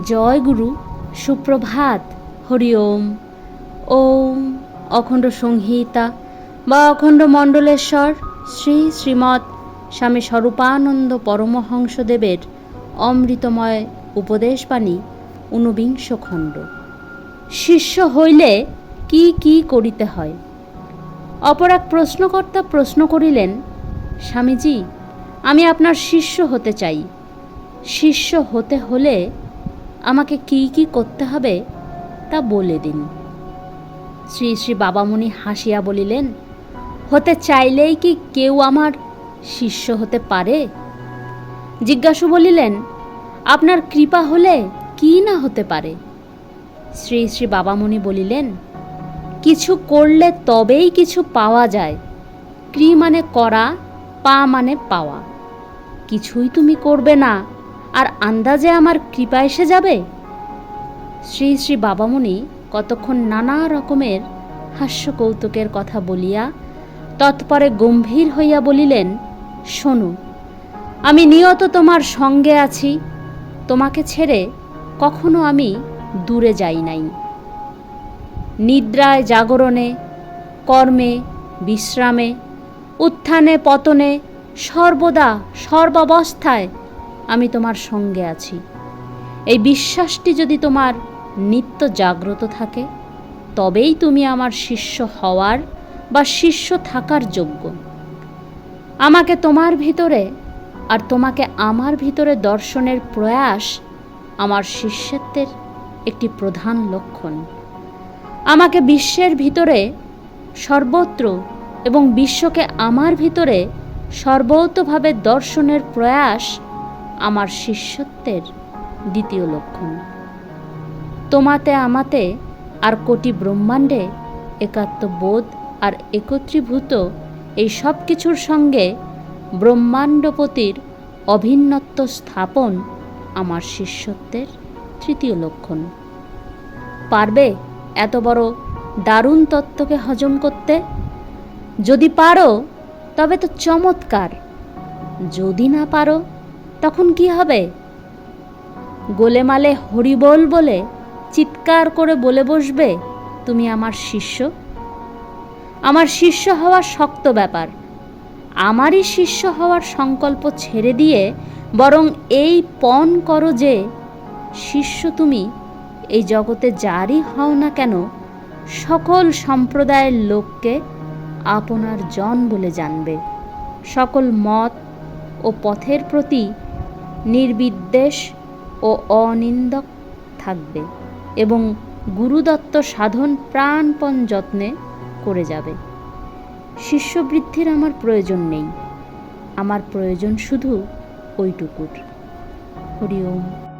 জয় গুরু সুপ্রভাত, হরি ওম। ওম অখণ্ড সংহিতা বা অখণ্ড মণ্ডলেশ্বর শ্রী শ্রীমৎ স্বামী স্বরূপানন্দ পরমহংসদেবের অমৃতময় উপদেশবাণী ঊনবিংশ খণ্ড শিষ্য হইলে কি কি করিতে হয়? অপর এক প্রশ্নকর্তা প্রশ্ন করিলেন, স্বামীজি, আমি আপনার শিষ্য হতে চাই। শিষ্য হতে হলে আমাকে কি কি করতে হবে তা বলে দিন। শ্রী শ্রী বাবামণি হাসিয়া বলিলেন, হতে চাইলেই কি কেউ আমার শিষ্য হতে পারে? জিজ্ঞাসু বলিলেন, আপনার কৃপা হলে কি না হতে পারে? শ্রী শ্রী বাবামণি বলিলেন, কিছু করলে তবেই কিছু পাওয়া যায়। ক্রি মানে করা, পা মানে পাওয়া। কিছুই তুমি করবে না আর আন্দাজে আমার কৃপা এসে যাবে? শ্রী শ্রী বাবামণি কতক্ষণ নানা রকমের হাস্য কৌতুকের কথা বলিয়া, তৎপরে গম্ভীর হইয়া বলিলেন, শোনো, আমি নিয়ত তোমার সঙ্গে আছি, তোমাকে ছেড়ে কখনো আমি দূরে যাই নাই। নিদ্রায়, জাগরণে, কর্মে, বিশ্রামে, উত্থানে, পতনে, সর্বদা সর্বাবস্থায় আমি তোমার সঙ্গে আছি। এই বিশ্বাসটি যদি তোমার নিত্য জাগ্রত থাকে, তবেই তুমি আমার শিষ্য হওয়ার বা শিষ্য থাকার যোগ্য। আমাকে তোমার ভিতরে আর তোমাকে আমার ভিতরে দর্শনের প্রয়াস আমার শিষ্যত্বের একটি প্রধান লক্ষণ। আমাকে বিশ্বের ভিতরে সর্বত্র এবং বিশ্বকে আমার ভিতরে সর্বতভাবে দর্শনের প্রয়াস আমার শিষ্যত্বের দ্বিতীয় লক্ষণ। তোমাতে আমাতে আর কোটি ব্রহ্মাণ্ডে একাত্মবোধ আর একত্রীভূত এই সব কিছুর সঙ্গে ব্রহ্মাণ্ডপতির অভিন্নত্ব স্থাপন আমার শিষ্যত্বের তৃতীয় লক্ষণ। পারবে এত বড় দারুণ তত্ত্বকে হজম করতে? যদি পারো, তবে তো চমৎকার। যদি না পারো তখন কি হবে? গোলেমালে হরিবোল বলে চিৎকার করে বলে বসবে তুমি আমার শিষ্য? আমার শিষ্য হওয়া শক্ত ব্যাপার। আমারই শিষ্য হওয়ার সংকল্প ছেড়ে দিয়ে বরং এই পণ করো যে, শিষ্য তুমি, এই জগতে যারই হও না কেন, সকল সম্প্রদায়ের লোককে আপনার জন বলে জানবে। সকল মত ও পথের প্রতি নির্বিদ্বেষ ও অনিন্দক থাকবে এবং গুরুদত্ত সাধন প্রাণপণ যত্নে করে যাবে। শিষ্যবৃদ্ধির আমার প্রয়োজন নেই। আমার প্রয়োজন শুধু ওইটুকুর। হরি ওম।